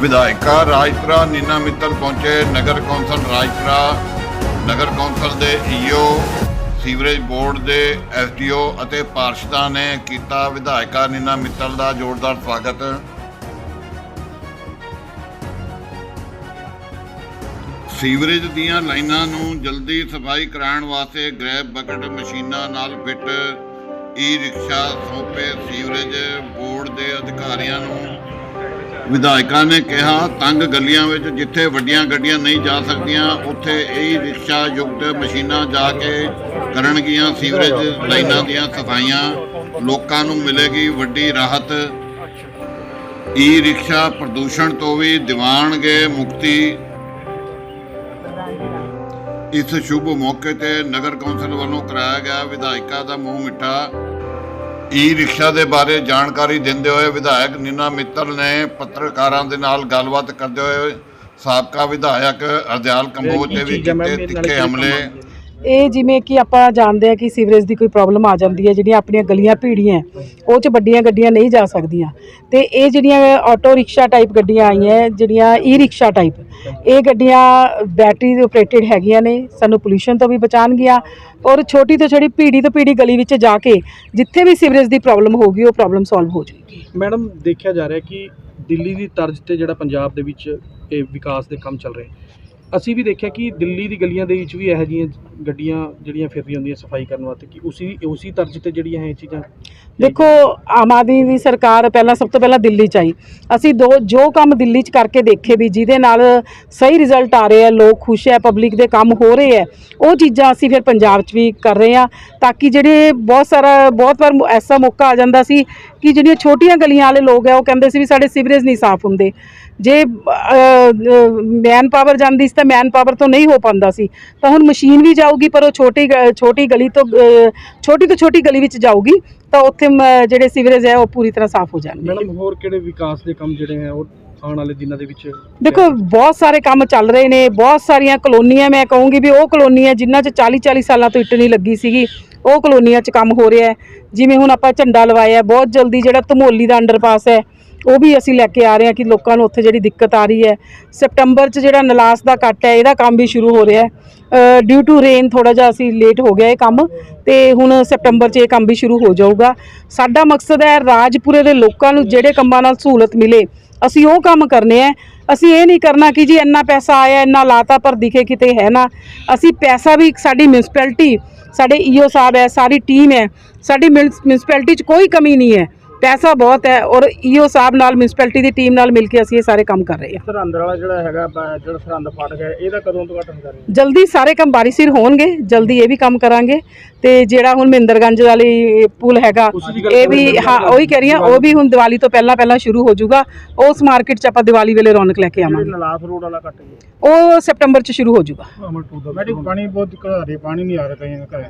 ਵਿਧਾਇਕਾ ਰਾਜਪੁਰਾ ਨੀਨਾ ਮਿੱਤਲ ਪਹੁੰਚੇ, ਨਗਰ ਕੌਂਸਲ ਰਾਜਪੁਰਾ, ਨਗਰ ਕੌਂਸਲ ਦੇ ਈਓ ਸੀਵਰੇਜ ਬੋਰਡ ਦੇ ਐਸਡੀਓ ਅਤੇ ਪਾਰਸ਼ਦਾਂ ਨੇ ਕੀਤਾ ਵਿਧਾਇਕਾ ਨੀਨਾ ਮਿੱਤਲ ਦਾ ਜ਼ੋਰਦਾਰ ਸਵਾਗਤ। ਸੀਵਰੇਜ ਦੀਆਂ ਲਾਈਨਾਂ ਨੂੰ ਜਲਦੀ ਸਫ਼ਾਈ ਕਰਾਉਣ ਵਾਸਤੇ ਗ੍ਰੈਬ ਬਕਟ ਮਸ਼ੀਨਾਂ ਨਾਲ ਫਿੱਟ ਈ ਰਿਕਸ਼ਾ ਸੌਂਪੇ ਸੀਵਰੇਜ ਬੋਰਡ ਦੇ ਅਧਿਕਾਰੀਆਂ ਨੂੰ ਵਿਧਾਇਕਾਂ ਨੇ ਕਿਹਾ, ਤੰਗ ਗਲੀਆਂ ਵਿੱਚ ਜਿੱਥੇ ਵੱਡੀਆਂ ਗੱਡੀਆਂ ਨਹੀਂ ਜਾ ਸਕਦੀਆਂ, ਉੱਥੇ ਈ ਰਿਕਸ਼ਾ ਯੁਕਤ ਮਸ਼ੀਨਾਂ ਜਾ ਕੇ ਕਰਨਗੀਆਂ, ਸੀਵਰੇਜ ਲਾਈਨਾਂ ਦੀਆਂ ਸਫਾਈਆਂ। ਲੋਕਾਂ ਨੂੰ ਮਿਲੇਗੀ ਵੱਡੀ ਰਾਹਤ। ਈ ਰਿਕਸ਼ਾ ਪ੍ਰਦੂਸ਼ਣ ਤੋਂ ਵੀ ਦਿਵਾਣਗੇ ਮੁਕਤੀ। ਇਸ ਸ਼ੁਭ ਮੌਕੇ ਤੇ ਨਗਰ ਕੌਂਸਲ ਵੱਲੋਂ ਕਰਾਇਆ ਗਿਆ ਵਿਧਾਇਕਾ ਦਾ ਮੂੰਹ ਮਿੱਠਾ। ਈ ਰਿਕਸ਼ਾ ਦੇ ਬਾਰੇ ਜਾਣਕਾਰੀ ਦਿੰਦੇ ਹੋਏ ਵਿਧਾਇਕ ਨੀਨਾ ਮਿੱਤਲ ਨੇ ਪੱਤਰਕਾਰਾਂ ਦੇ ਨਾਲ ਗੱਲਬਾਤ ਕਰਦੇ ਹੋਏ ਸਾਬਕਾ ਵਿਧਾਇਕ ਅਰਦਿਆਲ ਕੰਬੋਜ ਤੇ ਵੀ ਕੀਤੇ ਤਿੱਖੇ ਹਮਲੇ ਇਹ ਜਿਵੇਂ ਕਿ ਆਪਾਂ ਜਾਣਦੇ ਆ ਕਿ ਸੀਵਰੇਜ ਦੀ ਕੋਈ ਪ੍ਰੋਬਲਮ ਆ ਜਾਂਦੀ ਹੈ, ਜਿਹੜੀਆਂ ਆਪਣੀਆਂ ਗਲੀਆਂ ਭੀੜੀਆਂ ਉਹ 'ਚ ਵੱਡੀਆਂ ਗੱਡੀਆਂ ਨਹੀਂ ਜਾ ਸਕਦੀਆਂ। ਤੇ ਇਹ ਜਿਹੜੀਆਂ ਆਟੋ ਰਿਕਸ਼ਾ ਟਾਈਪ ਗੱਡੀਆਂ ਆਈਆਂ ਜਿਹੜੀਆਂ ਈ ਰਿਕਸ਼ਾ ਟਾਈਪ ਇਹ ਗੱਡੀਆਂ ਬੈਟਰੀ ਦੇ ਆਪਰੇਟਡ ਹੈਗੀਆਂ ਨੇ, ਸਾਨੂੰ ਪੋਲੂਸ਼ਨ ਤੋਂ ਵੀ ਬਚਾਉਣਗੀਆਂ ਔਰ ਛੋਟੀ ਤੋਂ ਛੋਟੀ ਭੀੜੀ ਤੋਂ ਭੀੜੀ ਗਲੀ ਵਿੱਚ ਜਾ ਕੇ ਜਿੱਥੇ ਵੀ ਸੀਵਰੇਜ ਦੀ ਪ੍ਰੋਬਲਮ ਹੋਗੀ ਉਹ ਪ੍ਰੋਬਲਮ ਸੋਲਵ ਹੋ ਜਾਏਗੀ। ਮੈਡਮ, ਦੇਖਿਆ ਜਾ ਰਿਹਾ ਕਿ ਦਿੱਲੀ ਦੀ ਤਰਜ਼ ਤੇ ਜਿਹੜਾ ਪੰਜਾਬ ਦੇ ਵਿੱਚ ਇਹ ਵਿਕਾਸ ਦੇ ਕੰਮ ਚੱਲ ਰਹੇ ਅਸੀਂ ਵੀ ਦੇਖਿਆ ਕਿ ਦਿੱਲੀ ਦੀ ਗਲੀਆਂ ਦੇ ਵਿੱਚ ਵੀ ਇਹੋ ਜਿਹੀਆਂ ਗੱਡੀਆਂ ਜਿਹੜੀਆਂ ਫਿਰ ਰਹੀਆਂ ਹੁੰਦੀਆਂ ਸਫ਼ਾਈ ਕਰਨ ਵਾਸਤੇ ਕਿ ਉਸੇ ਉਸੇ ਤਰਜ਼ ਤੇ ਜਿਹੜੀਆਂ ਇਹ ਚੀਜ਼ਾਂ ਦੇਖੋ, ਆਮ ਆਦਮੀ ਦੀ ਸਰਕਾਰ ਪਹਿਲਾਂ ਸਭ ਤੋਂ ਪਹਿਲਾਂ ਦਿੱਲੀ ਚ ਆਈ। ਅਸੀਂ ਦੋ, ਜੋ ਕੰਮ ਦਿੱਲੀ ਚ ਕਰਕੇ ਦੇਖੇ ਵੀ ਜਿਹਦੇ ਨਾਲ ਸਹੀ ਰਿਜ਼ਲਟ ਆ ਰਹੇ ਆ, ਲੋਕ ਖੁਸ਼ ਹੈ ਪਬਲਿਕ ਦੇ ਕੰਮ ਹੋ ਰਹੇ ਹੈ ਉਹ ਚੀਜ਼ਾਂ ਅਸੀਂ ਫਿਰ ਪੰਜਾਬ ਚ ਵੀ ਕਰ ਰਹੇ ਆ ਤਾਂ ਕਿ ਜਿਹੜੇ ਬਹੁਤ ਸਾਰਾ, ਬਹੁਤ ਵਾਰ ਐਸਾ ਮੌਕਾ ਆ ਜਾਂਦਾ ਸੀ ਕਿ ਜਿਹੜੀਆਂ ਛੋਟੀਆਂ ਗਲੀਆਂ ਵਾਲੇ ਲੋਕ ਹੈ ਉਹ ਕਹਿੰਦੇ ਸੀ ਵੀ ਸਾਡੇ ਸੀਵਰੇਜ ਨਹੀਂ ਸਾਫ਼ ਹੁੰਦੇ। ਜੇ ਮੈਨ ਪਾਵਰ ਜਾਂਦੀ ਸੀ ਤਾਂ ਮੈਨ ਪਾਵਰ ਤੋਂ ਨਹੀਂ ਹੋ ਪਾਉਂਦਾ ਸੀ। ਤਾਂ ਹੁਣ ਮਸ਼ੀਨ ਵੀ ਜਾਊਗੀ ਪਰ ਉਹ ਛੋਟੀ ਛੋਟੀ ਗਲੀ ਤੋਂ ਛੋਟੀ ਤੋਂ ਛੋਟੀ ਗਲੀ ਵਿੱਚ ਜਾਊਗੀ ਤਾਂ ਉੱਥੇ ਜਿਹੜੇ ਸੀਵਰੇਜ ਹੈ ਉਹ ਪੂਰੀ ਤਰ੍ਹਾਂ ਸਾਫ਼ ਹੋ ਜਾਣਗੇ। ਮੈਡਮ ਹੋਰ ਕਿਹੜੇ ਵਿਕਾਸ ਦੇ ਕੰਮ ਜਿਹੜੇ ਆ ਉਹ ਆਉਣ ਵਾਲੇ ਦਿਨਾਂ ਦੇ ਵਿੱਚ ਦੇਖੋ ਬਹੁਤ ਸਾਰੇ ਕੰਮ ਚੱਲ ਰਹੇ ਨੇ ਬਹੁਤ ਸਾਰੀਆਂ ਕਲੋਨੀਆਂ ਮੈਂ ਕਹੂੰਗੀ ਵੀ ਉਹ ਕਲੋਨੀਆਂ ਜਿਨ੍ਹਾਂ 'ਚ 40 40 ਸਾਲਾਂ ਤੋਂ ਇੱਟ ਨਹੀਂ ਲੱਗੀ ਸੀਗੀ ਉਹ ਕਲੋਨੀਆਂ 'ਚ ਕੰਮ ਹੋ ਰਿਹਾ ਜਿਵੇਂ ਹੁਣ ਆਪਾਂ ਝੰਡਾ ਲਵਾਇਆ ਬਹੁਤ ਜਲਦੀ ਜਿਹੜਾ ਧਮੋਲੀ ਦਾ ਅੰਡਰਪਾਸ ਹੈ ਉਹ ਵੀ ਅਸੀਂ ਲੈ ਕੇ ਆ ਰਹੇ ਹਾਂ ਕਿ ਲੋਕਾਂ ਨੂੰ ਉੱਥੇ ਜਿਹੜੀ ਦਿੱਕਤ ਆ ਰਹੀ ਹੈ। ਸਪਟੰਬਰ 'ਚ ਜਿਹੜਾ ਨਲਾਸ ਦਾ ਕੱਟ ਹੈ, ਇਹਦਾ ਕੰਮ ਵੀ ਸ਼ੁਰੂ ਹੋ ਰਿਹਾ ਹੈ। ਡਿਊ ਟੂ ਰੇਨ ਥੋੜਾ ਜਿਹਾ ਅਸੀਂ ਲੇਟ ਹੋ ਗਿਆ ਇਹ ਕੰਮ ਤੇ ਹੁਣ ਸਪਟੰਬਰ 'ਚ ਇਹ ਕੰਮ ਵੀ ਸ਼ੁਰੂ ਹੋ ਜਾਊਗਾ। ਸਾਡਾ ਮਕਸਦ ਹੈ ਰਾਜਪੁਰੇ ਦੇ ਲੋਕਾਂ ਨੂੰ ਜਿਹੜੇ ਕੰਮਾਂ ਨਾਲ ਸਹੂਲਤ ਮਿਲੇ, ਅਸੀਂ ਉਹ ਕੰਮ ਕਰਨੇ ਆ ਅਸੀਂ ਇਹ ਨਹੀਂ ਕਰਨਾ ਕਿ ਜੀ ਇੰਨਾ ਪੈਸਾ ਆਇਆ, ਇੰਨਾ ਲਾਤਾ ਪਰ ਦਿਖੇ ਕਿਤੇ ਹੈ ਨਾ। ਅਸੀਂ ਪੈਸਾ ਵੀ ਸਾਡੀ ਮਿਊਨਿਸਪੈਲਿਟੀ ਸਾਡੇ ਈਓ ਸਾਹਿਬ ਹੈ, ਸਾਰੀ ਟੀਮ ਹੈ, ਸਾਡੀ ਮਿਊਨਿਸਪੈਲਿਟੀ 'ਚ ਕੋਈ ਕਮੀ ਨਹੀਂ ਹੈ। ਪੈਸਾ ਬਹੁਤ ਹੈ ਔਰ ਈਓ ਸਾਹਿਬ ਨਾਲ ਮਿਊਨਿਸਪੈਲਿਟੀ ਦੀ ਟੀਮ ਨਾਲ ਮਿਲ ਕੇ ਅਸੀਂ ਇਹ ਸਾਰੇ ਕੰਮ ਕਰ ਰਹੇ ਹਾਂ। ਸਰਹੰਦ ਵਾਲਾ ਜਿਹੜਾ ਹੈਗਾ ਜਿਹੜਾ ਸਰਹੰਦ ਫਾਟਕ ਹੈ ਇਹਦਾ ਕਦੋਂ ਤੋਂ ਘਟਨ ਕਰ ਰਹੇ? ਜਲਦੀ ਸਾਰੇ ਕੰਮ ਬਾਰੀ ਸਿਰ ਹੋਣਗੇ ਜਲਦੀ ਇਹ ਵੀ ਕੰਮ ਕਰਾਂਗੇ ਤੇ ਜਿਹੜਾ ਹੁਣ ਮਹਿੰਦਰਗੰਜ ਵਾਲੀ ਪੁਲ ਹੈਗਾ ਦੀ ਇਹ ਵੀ ਹਾਂ। ਹਾਂ ਉਹੀ ਕਹਿ ਰਹੀ ਹਾਂ ਉਹ ਵੀ ਹੁਣ ਦੀਵਾਲੀ ਤੋਂ ਪਹਿਲਾਂ ਪਹਿਲਾਂ ਸ਼ੁਰੂ ਹੋ ਜਾਊਗਾ ਉਸ ਮਾਰਕੀਟ 'ਚ ਆਪਾਂ ਦੀਵਾਲੀ ਵੇਲੇ ਰੌਣਕ ਲੈ ਕੇ ਆਵਾਂਗੇ। ਨਲਾਸ ਰੋਡ ਵਾਲਾ ਕੱਟ ਗਿਆ। ਉਹ ਸਪਟੰਬਰ 'ਚ ਸ਼ੁਰੂ ਹੋ ਜਾਊਗਾ। ਦਾ ਮੈਡਮ ਪਾਣੀ ਬਹੁਤ ਦਿੱਕਤ ਆ ਰਹੀ ਹੈ ਪਾਣੀ ਨਹੀਂ ਆ ਰਿਹਾ ਦੇ ਘਰੇ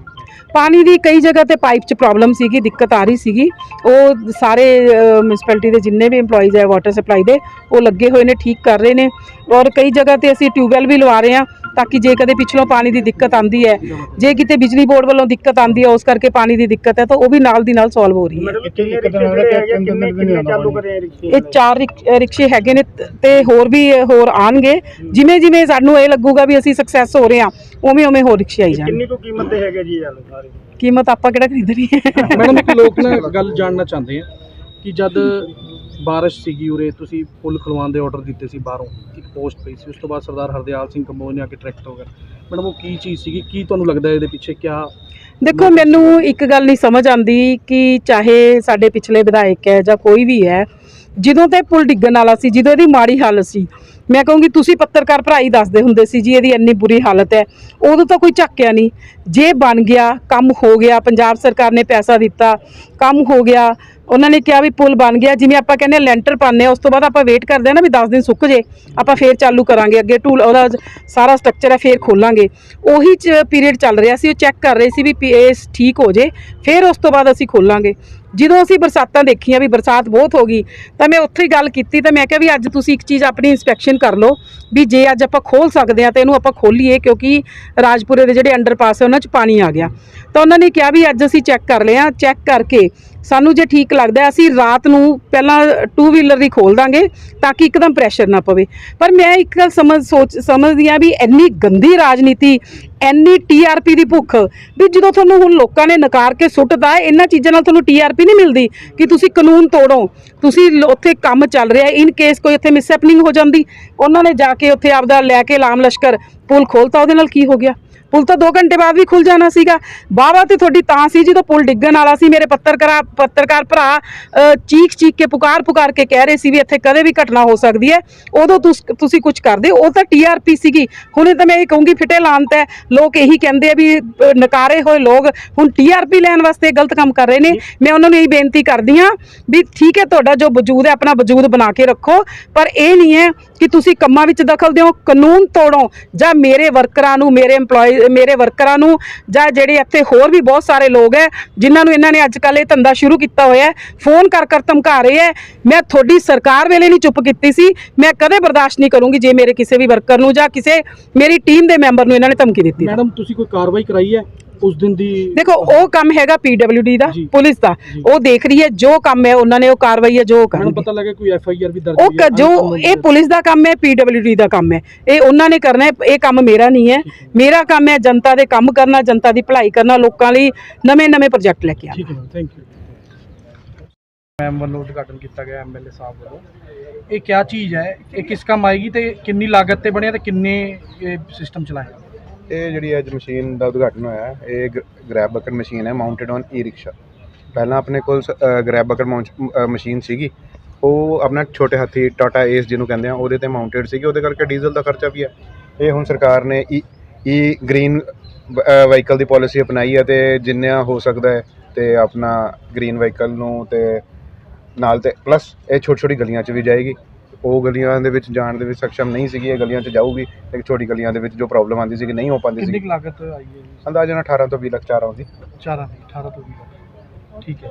ਪਾਣੀ ਦੀ ਕਈ ਜਗ੍ਹਾ ਤੇ ਪਾਈਪ 'ਚ ਪ੍ਰੋਬਲਮ ਸੀਗੀ ਦਿੱਕਤ ਆ ਰਹੀ ਸੀਗੀ। ਉਹ ਸਾਰੇ ਮਿਊਨਿਸਪੈਲਿਟੀ ਦੇ ਜਿੰਨੇ ਵੀ EMPLOYEES ਹੈ ਵਾਟਰ ਸਪਲਾਈ ਦੇ, ਉਹ ਲੱਗੇ ਹੋਏ ਨੇ, ਠੀਕ ਕਰ ਰਹੇ ਨੇ। ਔਰ ਕਈ ਜਗ੍ਹਾ ਤੇ ਅਸੀਂ ਟਿਊਬਵੈਲ ਵੀ ਲਵਾ ਰਹੇ ਹਾਂ। ਤਾਂ ਕਿ ਜੇ ਕਦੇ ਪਿਛਲੋਂ ਪਾਣੀ ਦੀ ਦਿੱਕਤ ਆਂਦੀ ਹੈ ਜੇ ਕਿਤੇ ਬਿਜਲੀ ਬੋਰਡ ਵੱਲੋਂ ਦਿੱਕਤ ਆਂਦੀ ਹੈ ਉਸ ਕਰਕੇ ਪਾਣੀ ਦੀ ਦਿੱਕਤ ਹੈ ਤਾਂ ਉਹ ਵੀ ਨਾਲ ਦੀ ਨਾਲ ਸੋਲਵ ਹੋ ਰਹੀ ਹੈ। ਇਹ ਚਾਰ ਰਿਕਸ਼ੇ ਹੈਗੇ ਨੇ ਤ- ਤੇ ਹੋਰ ਵੀ ਹੋਰ ਆਣਗੇ ਜਿਵੇਂ ਜਿਵੇਂ ਸਾਨੂੰ ਇਹ ਲੱਗੂਗਾ ਵੀ ਅਸੀਂ ਸਕਸੈਸ ਹੋ ਰਹੇ ਹਾਂ ਉਵੇਂ ਉਵੇਂ ਹੋਰ ਰਿਕਸ਼ੇ ਆਈ ਜਾਣਗੇ। ਕਿੰਨੀ ਕੁ ਕੀਮਤ ਦੇ ਹੈਗੇ ਜੀ ਇਹ ਸਾਰੇ? ਕੀਮਤ ਆਪਾਂ ਕਿਹੜਾ ਖਰੀਦਣੀ ਹੈ? ਮੈਡਮ ਇੱਕ ਲੋਕ ਨਾ ਗੱਲ ਜਾਣਨਾ ਚਾਹੁੰਦੇ ਆ ਕਿ ਜਦ ਬਾਰਿਸ਼ ਸੀਗੀ ਉਰੇ ਤੁਸੀਂ ਪੁਲ ਖਲਵਾਉਣ ਦੇ ਆਰਡਰ ਦਿੱਤੇ ਸੀ ਬਾਹਰੋਂ ਇੱਕ ਪੋਸਟ ਪਈ ਸੀ ਉਸ ਤੋਂ ਬਾਅਦ ਸਰਦਾਰ ਹਰਦਿਆਲ ਸਿੰਘ ਕੰਬੋਜ ਨੇ ਆ ਕੇ ਟਰੈਕਟ ਹੋ ਗਿਆ ਮੈਡਮ ਉਹ ਕੀ ਚੀਜ਼ ਸੀਗੀ? ਕੀ ਤੁਹਾਨੂੰ ਲੱਗਦਾ ਇਹਦੇ ਪਿੱਛੇ ਕਿਆ ਦੇਖੋ ਮੈਨੂੰ ਇੱਕ ਗੱਲ ਨਹੀਂ ਸਮਝ ਆਂਦੀ ਕਿ ਚਾਹੇ ਸਾਡੇ ਪਿਛਲੇ ਵਿਧਾਇਕ ਹੈ ਜਾਂ ਕੋਈ ਵੀ ਹੈ ਜਦੋਂ ਤੇ ਪੁਲ ਡਿੱਗਣ ਵਾਲਾ ਸੀ ਜਦੋਂ ਇਹਦੀ ਮਾੜੀ ਹਾਲਤ ਸੀ ਮੈਂ ਕਹੂੰਗੀ ਤੁਸੀਂ ਪੱਤਰਕਾਰ ਭਰਾ ਹੀ ਦੱਸਦੇ ਹੁੰਦੇ ਸੀ ਜੀ ਇਹਦੀ ਇੰਨੀ ਬੁਰੀ ਹਾਲਤ ਹੈ ਉਦੋਂ ਤਾਂ ਕੋਈ ਝੱਕਿਆ ਨਹੀਂ। ਜੇ ਬਣ ਗਿਆ ਕੰਮ ਹੋ ਗਿਆ ਪੰਜਾਬ ਸਰਕਾਰ ਨੇ ਪੈਸਾ ਦਿੱਤਾ ਕੰਮ ਹੋ ਗਿਆ ਉਹਨਾਂ ਨੇ ਕਿਹਾ ਵੀ ਪੁਲ ਬਣ ਗਿਆ, ਜਿਵੇਂ ਆਪਾਂ ਕਹਿੰਦੇ ਹਾਂ ਲੈਂਟਰ ਪਾਉਂਦੇ ਹਾਂ, ਉਸ ਤੋਂ ਬਾਅਦ ਆਪਾਂ ਵੇਟ ਕਰਦੇ ਹਾਂ ਨਾ ਵੀ 10 ਦਿਨ ਸੁੱਕ ਜੇ, ਆਪਾਂ ਫੇਰ ਚਾਲੂ ਕਰਾਂਗੇ, ਅੱਗੇ ਟੂਲ ਉਹਦਾ ਸਾਰਾ ਸਟਰਕਚਰ ਹੈ, ਫੇਰ ਖੋਲਾਂਗੇ। ਉਹੀ ਚ ਪੀਰੀਅਡ ਚੱਲ ਰਿਹਾ ਸੀ, ਉਹ ਚੈੱਕ ਕਰ ਰਹੇ ਸੀ ਵੀ ਪੀ- ਇਹ ਠੀਕ ਹੋ ਜੇ, ਫਿਰ ਉਸ ਤੋਂ ਬਾਅਦ ਅਸੀਂ ਖੋਲਾਂਗੇ। ਜਦੋਂ ਅਸੀਂ ਬਰਸਾਤਾਂ ਦੇਖੀਆਂ ਵੀ ਬਰਸਾਤ ਬਹੁਤ ਹੋ ਗਈ, ਤਾਂ ਮੈਂ ਉੱਥੇ ਹੀ ਗੱਲ ਕੀਤੀ, ਤਾਂ ਮੈਂ ਕਿਹਾ ਵੀ ਅੱਜ ਤੁਸੀਂ ਇੱਕ ਚੀਜ਼ ਆਪਣੀ ਇਨਸਪੈਕਸ਼ਨ ਕਰ ਲਓ, ਵੀ ਜੇ ਅੱਜ ਆਪਾਂ ਖੋਲ ਸਕਦੇ ਆ ਤਾਂ ਇਹਨੂੰ ਆਪਾਂ ਖੋਲੀਏ, ਕਿਉਂਕਿ ਰਾਜਪੁਰੇ ਦੇ ਜਿਹੜੇ ਅੰਡਰਪਾਸ ਹੈ, ਉਹਨਾਂ 'ਚ ਪਾਣੀ ਆ ਗਿਆ। ਤਾਂ ਉਹਨਾਂ ਨੇ ਕਿਹਾ ਵੀ ਅੱਜ ਅਸੀਂ ਚੈੱਕ ਕਰ ਲਿਆ ਚੈੱਕ ਕਰਕੇ ਸਾਨੂੰ ਜੇ ਠੀਕ ਲੱਗਦਾ ਅਸੀਂ ਰਾਤ ਨੂੰ ਪਹਿਲਾਂ ਟੂ ਵੀਲਰ ਦੀ ਖੋਲ ਦਾਂਗੇ ਤਾਂ ਕਿ ਇੱਕਦਮ ਪ੍ਰੈਸ਼ਰ ਨਾ ਪਵੇ। ਪਰ ਮੈਂ ਇੱਕ ਗੱਲ ਸਮਝ ਸੋਚ ਸਮਝਦੀ ਆ ਵੀ ਇੰਨੀ ਗੰਦੀ ਰਾਜਨੀਤੀ, ਇੰਨੀ ਟੀਆਰਪੀ ਦੀ ਭੁੱਖ ਵੀ ਜਦੋਂ ਤੁਹਾਨੂੰ ਹੁਣ ਲੋਕਾਂ ਨੇ ਨਕਾਰ ਕੇ ਸੁੱਟਦਾ ਇਹਨਾਂ ਚੀਜ਼ਾਂ ਨਾਲ ਤੁਹਾਨੂੰ ਟੀਆਰਪੀ ਨਹੀਂ ਮਿਲਦੀ ਕਿ ਤੁਸੀਂ ਕਾਨੂੰਨ ਤੋੜੋ। ਤੁਸੀਂ ਉੱਥੇ ਕੰਮ ਚੱਲ ਰਿਹਾ ਇਨ ਕੇਸ ਕੋਈ ਉੱਥੇ ਮਿਸਹੈਪਨਿੰਗ ਹੋ ਜਾਂਦੀ, ਉਹਨਾਂ ਨੇ ਜਾ ਕੇ ਉੱਥੇ ਆਪਦਾ ਲੈ ਕੇ ਲਾਮ ਲਸ਼ਕਰ ਪੁਲ ਖੋਲਤਾ, ਉਹਦੇ ਨਾਲ ਕੀ ਹੋ ਗਿਆ? ਪੁਲ ਤਾਂ 2 ਘੰਟੇ ਬਾਅਦ ਵੀ ਖੁੱਲ ਜਾਣਾ ਸੀਗਾ। ਵਾਹਵਾ ਤੇ ਤੁਹਾਡੀ ਤਾਂ ਸੀ ਜਦੋਂ ਪੁਲ ਡਿੱਗਣ ਵਾਲਾ ਸੀ। ਮੇਰੇ ਪੱਤਰਕਾਰ ਪੱਤਰਕਾਰ ਭਰਾ ਚੀਖ ਚੀਖ ਕੇ, ਪੁਕਾਰ ਪੁਕਾਰ ਕੇ ਕਹਿ ਰਹੇ ਸੀ ਵੀ ਇੱਥੇ ਕਦੇ ਵੀ ਘਟਨਾ ਹੋ ਸਕਦੀ ਹੈ। ਉਦੋਂ ਤੁਸੀਂ ਕੁਝ ਕਰਦੇ ਉਹ ਤਾਂ ਟੀਆਰਪੀ ਸੀਗੀ। ਹੁਣੇ ਤਾਂ ਮੈਂ ਇਹ ਕਹੂੰਗੀ, ਫਿਟੇ ਲਾਂਤ ਹੈ ਲੋਕ ਇਹੀ ਕਹਿੰਦੇ ਆ ਵੀ ਨਕਾਰੇ ਹੋਏ ਲੋਕ ਹੁਣ ਟੀਆਰਪੀ ਲੈਣ ਵਾਸਤੇ ਗਲਤ ਕੰਮ ਕਰ ਰਹੇ ਨੇ। ਮੈਂ ਉਹਨਾਂ ਨੂੰ ਇਹ ਬੇਨਤੀ ਕਰਦੀ ਹਾਂ ਵੀ ਠੀਕ ਹੈ, ਤੁਹਾਡਾ ਜੋ ਵਜੂਦ ਹੈ, ਆਪਣਾ ਵਜੂਦ ਬਣਾ ਕੇ ਰੱਖੋ। ਪਰ ਇਹ ਨਹੀਂ ਹੈ ਕਿ ਤੁਸੀਂ ਕੰਮਾਂ ਵਿੱਚ ਦਖਲ ਦਿਓ, ਕਾਨੂੰਨ ਤੋੜੋ ਜਾਂ ਮੇਰੇ ਵਰਕਰਾਂ ਨੂੰ, ਮੇਰੇ EMPLOYE ਮੇਰੇ ਵਰਕਰਾਂ ਨੂੰ ਜਾਂ ਜਿਹੜੇ ਇੱਥੇ ਹੋਰ ਵੀ ਬਹੁਤ ਸਾਰੇ ਲੋਕ ਹੈ ਜਿਨ੍ਹਾਂ ਨੂੰ ਇਹਨਾਂ ਨੇ ਅੱਜ ਕੱਲ੍ਹ ਇਹ ਧੰਦਾ ਸ਼ੁਰੂ ਕੀਤਾ ਹੋਇਆ ਹੈ ਫੋਨ ਕਰ ਕਰ ਧਮਕਾ ਰਹੇ ਹੈ ਮੈਂ ਤੁਹਾਡੀ ਸਰਕਾਰ ਵੇਲੇ ਨਹੀਂ ਚੁੱਪ ਕੀਤੀ ਸੀ, ਮੈਂ ਕਦੇ ਬਰਦਾਸ਼ਤ ਨਹੀਂ ਕਰੂੰਗੀ ਜੇ ਮੇਰੇ ਕਿਸੇ ਵੀ ਵਰਕਰ ਨੂੰ ਜਾਂ ਕਿਸੇ ਮੇਰੀ ਟੀਮ ਦੇ ਮੈਂਬਰ ਨੂੰ ਇਹਨਾਂ ਨੇ ਧਮਕੀ ਦਿੱਤੀ ਮੈਡਮ, ਤੁਸੀਂ ਕੋਈ ਕਾਰਵਾਈ ਕਰਾਈ ਹੈ ਉਸ ਦਿਨ ਦੀ ਦੇਖੋ ਉਹ ਕੰਮ ਹੈਗਾ ਪੀਡਬਲਯੂਡੀ ਦਾ। ਪੁਲਿਸ ਦਾ। ਉਹ ਦੇਖ ਰਹੀ ਹੈ ਜੋ ਕੰਮ ਹੈ ਉਹਨਾਂ ਨੇ ਉਹ ਕਾਰਵਾਈ ਹੈ ਜੋ ਕਰਨਗੇ। ਪਤਾ ਲੱਗਾ ਕੋਈ ਐਫ ਆਈ ਆਰ ਵੀ ਦਰਜ ਉਹ ਜੋ ਇਹ ਪੁਲਿਸ ਦਾ ਕੰਮ ਹੈ ਪੀਡਬਲਯੂਡੀ ਦਾ ਕੰਮ ਹੈ। ਇਹ ਉਹਨਾਂ ਨੇ ਕਰਨਾ ਹੈ ਇਹ ਕੰਮ ਮੇਰਾ ਨਹੀਂ ਹੈ। ਮੇਰਾ ਕੰਮ ਹੈ ਜਨਤਾ ਦੇ ਕੰਮ ਕਰਨਾ ਜਨਤਾ ਦੀ ਭਲਾਈ ਕਰਨਾ ਲੋਕਾਂ ਲਈ ਨਵੇਂ ਨਵੇਂ ਪ੍ਰੋਜੈਕਟ ਲੈ ਕੇ ਆਉਣਾ। ਠੀਕ ਹੈ ਥੈਂਕ ਯੂ ਮੈਮ ਵੱਲੋਂ ਉਦਘਾਟਨ ਕੀਤਾ ਗਿਆ ਐਮਐਲਏ ਸਾਹਿਬ ਵੱਲੋਂ। ਇਹ ਕੀ ਚੀਜ਼ ਹੈ? ਇਹ ਕਿਸ ਕੰਮ ਆਏਗੀ ਤੇ ਕਿੰਨੀ ਲਾਗਤ ਤੇ ਬਣਿਆ ਤੇ ਕਿੰਨੇ ਇਹ ਸਿਸਟਮ ਚਲਾਇਆ ਇਹ ਜਿਹੜੀ ਅੱਜ ਮਸ਼ੀਨ ਦਾ ਉਦਘਾਟਨ ਹੋਇਆ ਹੈ, ਇਹ ਗ੍ਰੈਬ ਬਕਰ ਮਸ਼ੀਨ ਹੈ ਮਾਊਂਟਡ ਔਨ ਈ ਰਿਕਸ਼ਾ ਪਹਿਲਾਂ ਆਪਣੇ ਕੋਲ ਗ੍ਰੈਬ ਬਕਰ ਮਸ਼ੀਨ ਸੀਗੀ। ਉਹ ਆਪਣਾ ਛੋਟੇ ਹਾਥੀ ਟਾਟਾ ਏਸ ਜਿਹਨੂੰ ਕਹਿੰਦੇ ਆ ਉਹਦੇ ਤੇ ਮਾਊਂਟਡ ਸੀਗੀ ਉਹਦੇ ਕਰਕੇ ਡੀਜ਼ਲ ਦਾ ਖਰਚਾ ਵੀ ਹੈ। ਇਹ ਹੁਣ ਸਰਕਾਰ ਨੇ ਈ ਗ੍ਰੀਨ ਵਹੀਕਲ ਦੀ ਪਾਲਿਸੀ ਅਪਣਾਈ ਹੈ ਤੇ ਜਿੰਨਾ ਹੋ ਸਕਦਾ ਹੈ ਤੇ ਆਪਣਾ ਗ੍ਰੀਨ ਵਹੀਕਲ ਨੂੰ ਤੇ ਨਾਲ ਤੇ ਪਲੱਸ ਇਹ ਛੋਟੀ ਛੋਟੀ ਗਲੀਆਂ 'ਚ ਵੀ ਜਾਏਗੀ। ਉਹ ਗਲੀਆਂ ਦੇ ਵਿੱਚ ਜਾਣ ਦੇ ਵਿੱਚ ਸક્ષਮ ਨਹੀਂ ਸੀਗੀ ਇਹ ਗਲੀਆਂ 'ਚ ਜਾਊਗੀ ਲੇਕਿਨ ਛੋਟੀ ਗਲੀਆਂ ਦੇ ਵਿੱਚ ਜੋ ਪ੍ਰੋਬਲਮ ਆਉਂਦੀ ਸੀਗੀ ਨਹੀਂ ਹੋ ਪਾਉਂਦੀ ਕਿੰਨੀ ਸੀ ਕੁ ਲਾਗਤ ਆਈ ਹੈ ਜੀ? ਅੰਦਾਜ਼ਨ 18 ਤੋਂ 20 ਲੱਖ ਚਾਰ ਆਉਂਦੀ। ਚਾਰਾਂ ਦੀ 18 ਤੋਂ 20 ਠੀਕ ਹੈ।